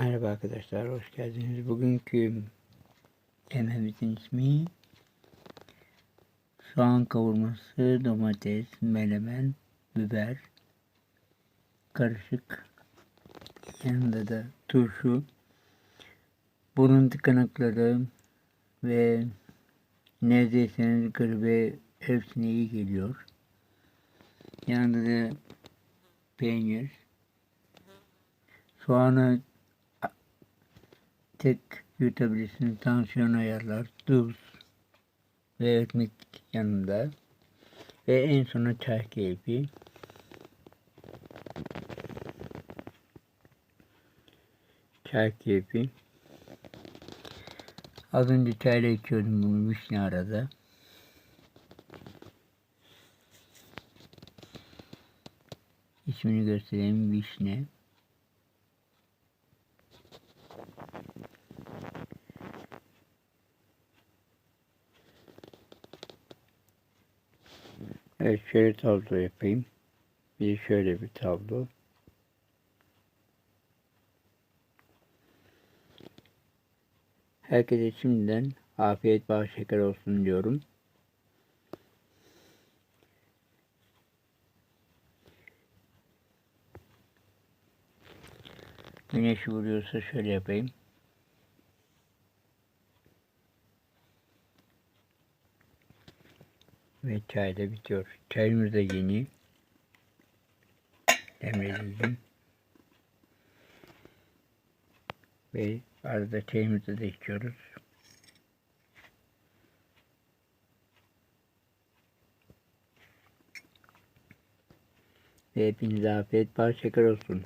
Merhaba arkadaşlar, hoş geldiniz. Bugünkü yemeğimizin ismi soğan kavurması, domates, menemen, biber, karışık. Yanında da turşu, burun tıkanıkları ve neredeyseniz gribe hepsine iyi geliyor. Yanında da peynir, soğanı tek yutabilirsiniz. Tansiyon ayarlar, tuz ve ekmek yanında. Ve en sona çay keyfi. Çay keyfi. Az önce çayla içiyordum bunu vişne arada. İsmini göstereyim vişne. Evet şöyle tablo yapayım. Bir şöyle bir tablo. Herkese şimdiden afiyet bal şeker olsun diyorum. Güneş vuruyorsa şöyle yapayım. Ve çay da bitiyor. Çayımız da yeni. Demledim. Ve arada çayımızı da içiyoruz. Ve hepinize afiyet bal şeker olsun.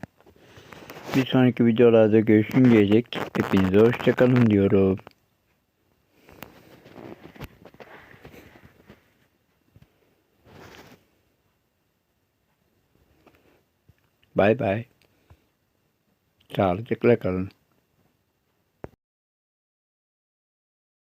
Bir sonraki videolarda görüşünceye dek hepinize hoşçakalın diyorum. Bye bye. Charlie, kalın.